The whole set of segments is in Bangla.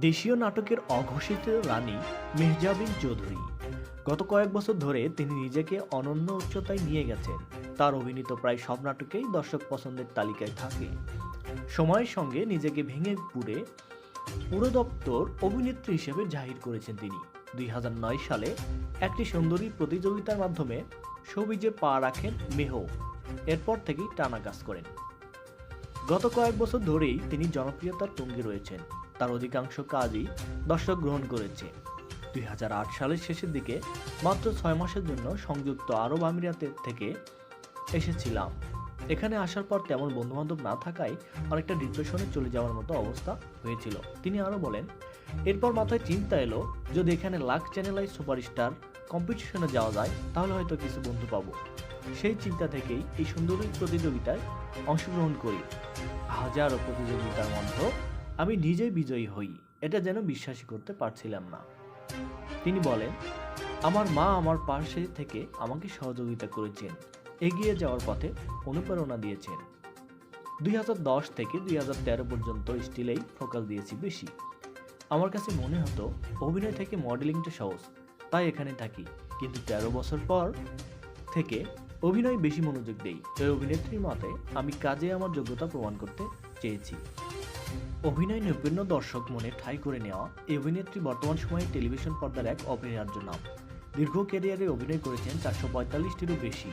দেশীয় নাটকের অঘোষিত রানী মেহজাবিন চৌধুরী। গত কয়েক বছর ধরে তিনি নিজেকে অনন্য উচ্চতায় নিয়ে গেছেন। তার অভিনীত প্রায় সব নাটকেই দর্শক পছন্দের তালিকায় থাকে। সময়ের সঙ্গে নিজেকে ভেঙে পুড়ে পুরো দপ্তর অভিনেত্রী হিসেবে জাহির করেছেন তিনি। দুই হাজার নয় সালে একটি সুন্দরী প্রতিযোগিতার মাধ্যমে সবিজে পা রাখেন মেহ। এরপর থেকেই টানা কাজ করেন। গত কয়েক বছর ধরেই তিনি জনপ্রিয়তার তুঙ্গে রয়েছেন। তার অধিকাংশ কাজই দর্শক গ্রহণ করেছে। দুই হাজার আট সালের শেষের দিকে মাত্র ছয় মাসের জন্য সংযুক্ত আরব আমিরাতের থেকে এসেছিলাম। এখানে আসার পর তেমন বন্ধুবান্ধব না থাকায় অনেকটা ডিপ্রেশনে চলে যাওয়ার মতো অবস্থা হয়েছিল। তিনি আরও বলেন, এরপর মাথায় চিন্তা এলো, যদি এখানে লাখ চ্যানেলাই সুপারস্টার কম্পিটিশনে যাওয়া যায়, তাহলে হয়তো কিছু বন্ধু পাবো। সেই চিন্তা থেকেই এই সুন্দরী প্রতিযোগিতায় অংশগ্রহণ করি। হাজারো প্রতিযোগিতার মধ্যে আমি নিজেই বিজয়ী হই, এটা যেন বিশ্বাসই করতে পারছিলাম না। তিনি বলেন, আমার মা আমার পাশে থেকে আমাকে সহযোগিতা করেছেন, এগিয়ে যাওয়ার পথে অনুপ্রেরণা দিয়েছেন। দুই হাজার দশ থেকে দুই হাজার তেরো পর্যন্ত স্টিলেই ফোকাস দিয়েছি বেশি। আমার কাছে মনে হতো, অভিনয় থেকে মডেলিংটা সহজ, তাই এখানে থাকি। কিন্তু তেরো বছর পর থেকে অভিনয় বেশি মনোযোগ দেই এই অভিনেত্রীর মতে আমি কাজে আমার যোগ্যতা প্রমাণ করতে চেয়েছি। অভিনয় নৈপুণ্য দর্শক মনে ঠাঁই করে নেওয়া এই অভিনেত্রী বর্তমান সময়ে টেলিভিশন পর্দার এক অপরিহার্য নাম। দীর্ঘ ক্যারিয়ারে অভিনয় করেছেন চারশো পঁয়তাল্লিশটিরও বেশি।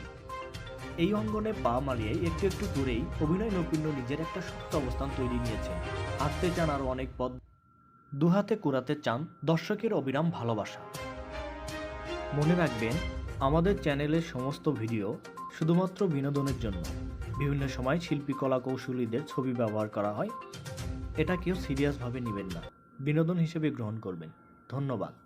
এই অঙ্গনে পা মারিয়ে একটু একটু দূরেই অভিনয় নৈপুণ্য নিজের একটা শক্ত অবস্থান তৈরি নিয়েছেন। হাঁটতে চান আরও অনেক পদ দুহাতে কুড়াতে চান দর্শকের অবিরাম ভালোবাসা। মনে রাখবেন, আমাদের চ্যানেলের সমস্ত ভিডিও শুধুমাত্র বিনোদনের জন্য। বিভিন্ন সময় শিল্পী কলা কৌশলীদের ছবি ব্যবহার করা হয়। এটা কেউ সিরিয়াসভাবে নেবেন না। বিনোদন হিসেবে গ্রহণ করবেন। ধন্যবাদ।